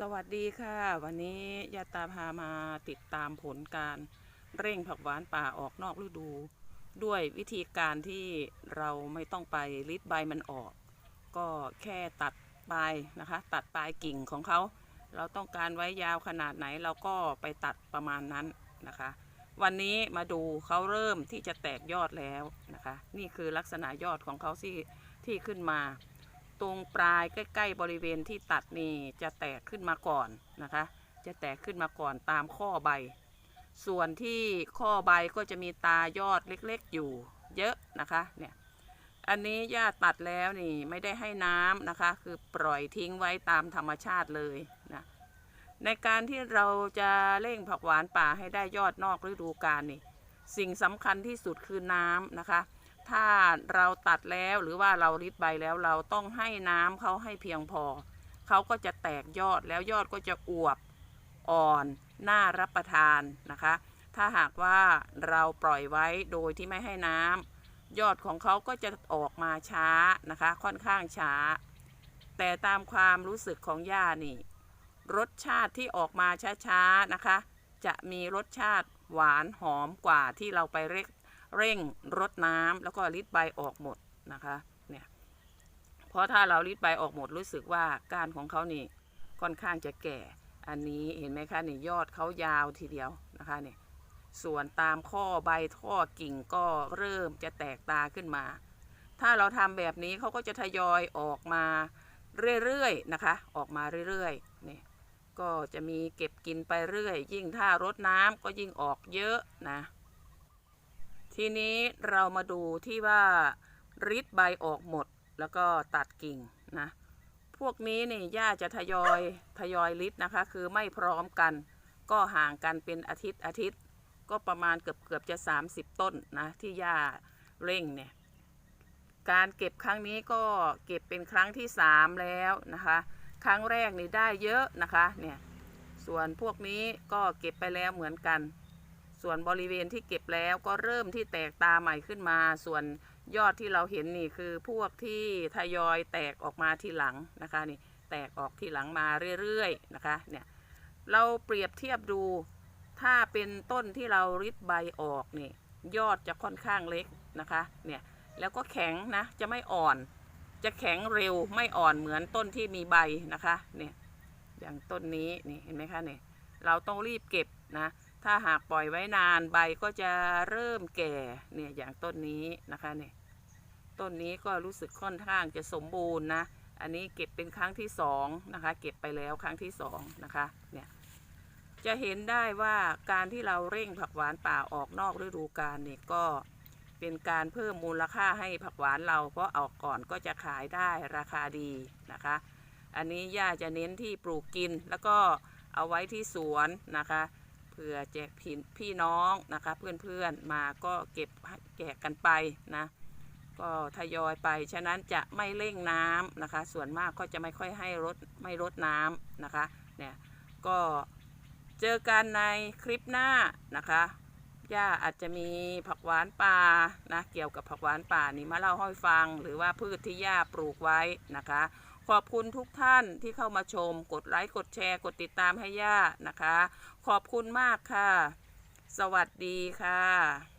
สวัสดีค่ะ วันนี้ยาตาพามาติดตามผลการเร่งผักหวานป่าออกนอกฤดู ด้วยวิธีการที่เราไม่ต้องไปริดใบมันออก ก็แค่ตัดปลายนะคะ ตัดปลายกิ่งของเขา เราต้องการไว้ยาวขนาดไหนเราก็ไปตัดประมาณนั้นนะคะ วันนี้มาดูเขาเริ่มที่จะแตกยอดแล้วนะคะ นี่คือลักษณะยอดของเขาที่ที่ขึ้นมา ตรงปลายใกล้ ๆ บริเวณที่ตัดนี่จะแตกขึ้นมาก่อนนะคะ จะแตกขึ้นมาก่อนตามข้อใบ ส่วนที่ข้อใบก็จะมีตายอดเล็กๆอยู่เยอะนะคะเนี่ยอันนี้ย่าตัดแล้วนี่ไม่ได้ให้น้ำนะคะ คือปล่อยทิ้งไว้ตามธรรมชาติเลยนะในการที่เราจะเร่งผักหวานป่าให้ได้ยอดนอกฤดูกาลนี่ สิ่งสำคัญที่สุดคือน้ำนะคะ ถ้าเราตัดแล้วหรือว่าเราริดใบแล้วเราต้องให้น้ำเขาให้เพียงพอ เขาก็จะแตกยอดแล้วยอดก็จะอวบอ่อนน่ารับประทานนะคะ ถ้าหากว่าเราปล่อยไว้โดยที่ไม่ให้น้ำยอดของเขาก็จะออกมาช้านะคะ ค่อนข้างช้า แต่ตามความรู้สึกของย่านี่ รสชาติที่ออกมาช้าๆนะคะ จะมีรสชาติหวานหอมกว่าที่เราไปเร่ง เร่งรดน้ำแล้วก็ริดใบออกหมดนะคะเนี่ยเพราะถ้าเราริดใบออกหมดรู้สึกว่าก้านของเขานี่ค่อนข้างจะแก่ อันนี้เห็นไหมคะนี่ยอดเขายาวทีเดียวนะคะเนี่ยส่วนตามข้อใบท่อกิ่งก็เริ่มจะแตกตาขึ้นมา ถ้าเราทำแบบนี้เขาก็จะทยอยออกมาเรื่อยๆนะคะ ออกมาเรื่อยๆนี่ก็จะมีเก็บกินไปเรื่อย ยิ่งถ้ารดน้ำก็ยิ่งออกเยอะนะ ทีนี้เรามาดูที่ว่าริดใบออกหมดแล้วก็ตัดกิ่งนะ พวกนี้นี่ย่าจะทยอยทยอยริดนะคะ คือไม่พร้อมกัน ก็ห่างกันเป็นอาทิตย์อาทิตย์ ก็ประมาณเกือบเกือบจะ 30 ต้นนะที่ย่าเร่งเนี่ย การเก็บครั้งนี้ก็เก็บเป็นครั้งที่ 3 แล้วนะคะ ครั้งแรกนี่ได้เยอะนะคะเนี่ย ส่วนพวกนี้ก็เก็บไปแล้วเหมือนกัน ส่วนบริเวณที่เก็บแล้วก็เริ่มที่แตกตาใหม่ขึ้นมา ส่วนยอดที่เราเห็นนี่คือพวกที่ทยอยแตกออกมาทีหลังนะคะนี่แตกออกทีหลังมาเรื่อยๆนะคะเนี่ยเราเปรียบเทียบดูถ้าเป็นต้นที่เราริดใบออกนี่ยอดจะค่อนข้างเล็กนะคะเนี่ยแล้วก็แข็งนะจะไม่อ่อน จะแข็งเร็วไม่อ่อนเหมือนต้นที่มีใบนะคะเนี่ยอย่างต้นนี้นี่เห็นไหมคะเนี่ยเราต้องรีบเก็บนะ ถ้าหากปล่อยไว้นานใบก็จะเริ่มแก่เนี่ยอย่างต้นนี้นะคะเนี่ยต้นนี้ก็รู้สึกค่อนข้างจะสมบูรณ์นะอันนี้เก็บเป็นครั้งที่สองนะคะ เก็บไปแล้วครั้งที่สองนะคะเนี่ยจะเห็นได้ว่าการที่เราเร่งผักหวานป่าออกนอกฤดูกาลเนี่ยก็เป็นการเพิ่มมูลค่าให้ผักหวานเราเพราะออกก่อนก็จะขายได้ราคาดีนะคะ อันนี้ย่าจะเน้นที่ปลูกกินแล้วก็เอาไว้ที่สวนนะคะ เพื่อแจกพี่พี่น้องนะคะ เพื่อนๆมาก็เก็บแจกกันไปนะ ก็ทยอยไป ฉะนั้นจะไม่เร่งน้ำนะคะ ส่วนมากก็จะไม่ค่อยให้รดไม่รดน้ำนะคะเนี่ยก็เจอกันในคลิปหน้านะคะย่าอาจจะมีผักหวานป่านะเกี่ยวกับผักหวานป่านี่มาเล่าให้ฟัง หรือว่าพืชที่ย่าปลูกไว้นะคะ ขอบคุณทุกท่านที่เข้ามาชม กดไลค์ กดแชร์ กดติดตามให้ย่านะคะ ขอบคุณมากค่ะ สวัสดีค่ะ